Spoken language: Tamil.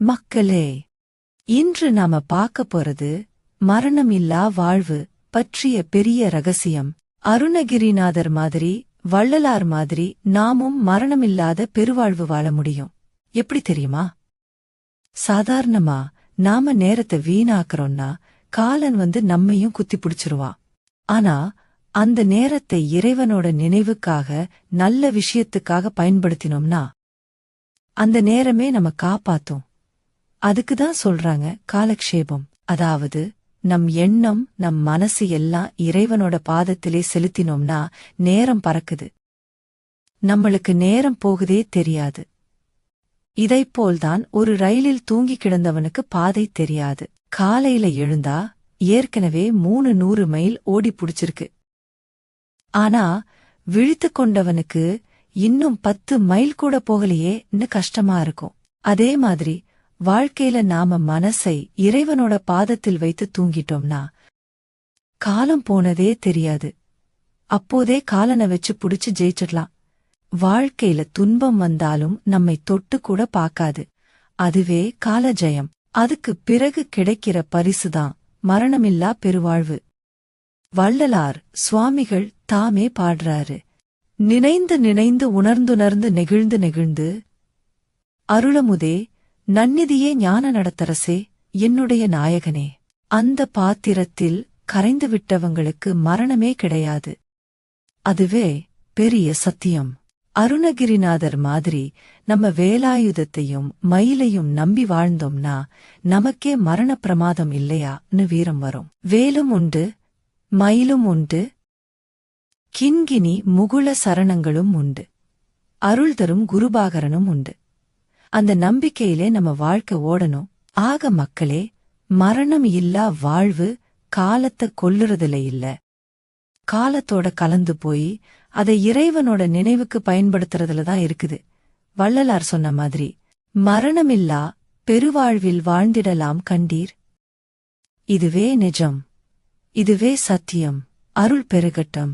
மக்களே இன்று நாம பார்க்க போறது மரணமில்லா வாழ்வு பற்றிய பெரிய ரகசியம். அருணகிரிநாதர் மாதிரி வள்ளலார் மாதிரி நாமும் மரணமில்லாத பெருவாழ்வு வாழ முடியும். எப்படி தெரியுமா? சாதாரணமா நாம நேரத்தை வீணாக்குறோம்னா காலன் வந்து நம்மையும் குத்தி பிடிச்சிருவான் ஆனா அந்த நேரத்தை இறைவனோட நினைவுக்காக நல்ல விஷயத்துக்காக பயன்படுத்தினோம்னா அந்த நேரமே நம்ம காப்பாத்தும். அதுக்கு தான் சொல்றாங்க காலக்ஷேபம். அதாவது நம் எண்ணம் நம் மனசு எல்லாம் இறைவனோட பாதத்திலே செலுத்தினோம்னா நேரம் பறக்குது. நம்மளுக்கு நேரம் போகுதே தெரியாது. இதைப்போல்தான் ஒரு ரயிலில் தூங்கி கிடந்தவனுக்கு பாதை தெரியாது. காலையில எழுந்தா ஏற்கனவே மூணு நூறு மைல் ஓடி புடிச்சிருக்கு. ஆனா விழித்துக் கொண்டவனுக்கு இன்னும் பத்து மைல் கூட போகலையேன்னு கஷ்டமா இருக்கும். அதே மாதிரி வாழ்க்கையில நாம மனசை இறைவனோட பாதத்தில் வைத்து தூங்கிட்டோம்னா காலம் போனதே தெரியாது. அப்போதே காலனை வச்சு புடிச்சு ஜெயிச்சிடலாம். வாழ்க்கையில துன்பம் வந்தாலும் நம்மை தொட்டு கூட பாக்காது அதுவே காலஜயம். அதுக்கு பிறகு கிடைக்கிற பரிசுதான் மரணமில்லா பெருவாழ்வு. வள்ளலார் சுவாமிகள் தாமே பாடுறாரு. நினைந்து நினைந்து உணர்ந்துணர்ந்து நெகிழ்ந்து நெகிழ்ந்து அருளமுதே நன்னிதியே ஞான நடத்தரசே என்னுடைய நாயகனே. அந்த பாத்திரத்தில் கரைந்து விட்டவங்களுக்கு மரணமே கிடையாது. அதுவே பெரிய சத்தியம். அருணகிரிநாதர் மாதிரி நம்ம வேலாயுதத்தையும் மயிலையும் நம்பி வாழ்ந்தோம்னா நமக்கே மரண பிரமாதம் இல்லையான்னு வீரம் வரும். வேலும் உண்டு மயிலும் உண்டு கிண்கினி முகுள சரணங்களும் உண்டு. அருள் தரும் குருபாகரனும் உண்டு. அந்த நம்பிக்கையிலே நம்ம வாழ்க்கை ஓடணும். ஆக மக்களே மரணம் இல்லா வாழ்வு காலத்தை கொல்லுறதுல இல்ல. காலத்தோட கலந்து போய் அதை இறைவனோட நினைவுக்கு பயன்படுத்துறதுல தான் இருக்குது. வள்ளலார் சொன்ன மாதிரி மரணமில்லா பெருவாழ்வில் வாழ்ந்திடலாம் கண்டீர். இதுவே நிஜம். இதுவே சத்தியம். அருள் பெருகட்டம்.